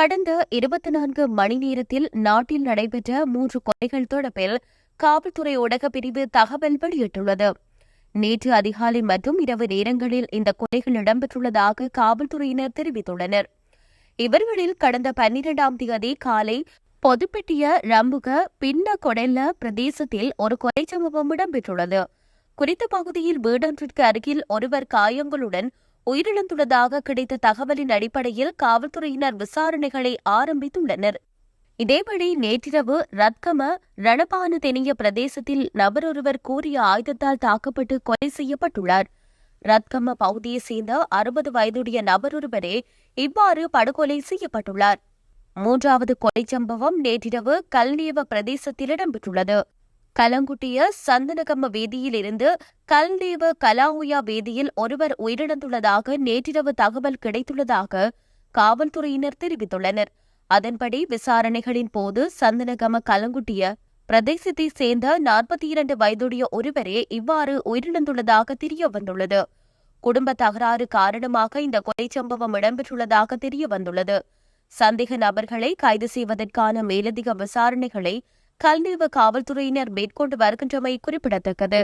கடந்த இருபத்தி நான்கு மணி நேரத்தில் நாட்டில் நடைபெற்ற மூன்று கொலைகள் தொடர்பில் காவல்துறை ஊடக பிரிவு தகவல் வெளியிட்டுள்ளது. நேற்று அதிகாலை மற்றும் இரவு நேரங்களில் இந்த கொலைகள் இடம்பெற்றுள்ளதாக காவல்துறையினர் தெரிவித்துள்ளனர். இவர்களில் கடந்த பன்னிரெண்டாம் தேதி காலை பொதுப்பெட்டிய ரம்புக பின்ன கொடெல்ல பிரதேசத்தில் ஒரு கொலை சம்பவம் இடம்பெற்றுள்ளது. குறித்த பகுதியில் வீடொன்றிற்கு அருகில் ஒருவர் காயங்களுடன் உயிரிழந்துள்ளதாக கிடைத்த தகவலின் அடிப்படையில் காவல்துறையினர் விசாரணைகளை ஆரம்பித்துள்ளனர். இதேபடி நேற்றிரவு ரத்கம ரணபானு தெனிய பிரதேசத்தில் நபரொருவர் கூறிய ஆயுதத்தால் தாக்கப்பட்டு கொலை செய்யப்பட்டுள்ளார். ரத்கம பகுதியைச் சேர்ந்த அறுபது வயதுடைய நபரொருவரே இவ்வாறு படுகொலை செய்யப்பட்டுள்ளார். மூன்றாவது கொலை சம்பவம் நேற்றிரவு கல்நேவ பிரதேசத்தில் இடம்பெற்றுள்ளது. கலங்குட்டிய சந்தனகம்ம வீதியில் இருந்து கல்நேவ கலாவுயா வீதியில் ஒருவர் உயிரிழந்துள்ளதாக நேற்றிரவு தகவல் கிடைத்துள்ளதாக காவல்துறையினர் தெரிவித்துள்ளனர். அதன்படி விசாரணைகளின் போது சந்தனகம கலங்குட்டிய பிரதேசத்தைச் சேர்ந்த நாற்பத்தி இரண்டு வயதுடைய ஒருவரே இவ்வாறு உயிரிழந்துள்ளதாக தெரிய வந்துள்ளது குடும்ப தகராறு காரணமாக இந்த கொலை சம்பவம் இடம்பெற்றுள்ளதாக தெரிய வந்துள்ளது சந்தேக நபர்களை கைது செய்வதற்கான மேலதிக விசாரணைகளை கல்நீவு காவல்துறையினர் மேற்கொண்டு வருகின்றமை குறிப்பிடத்தக்கது.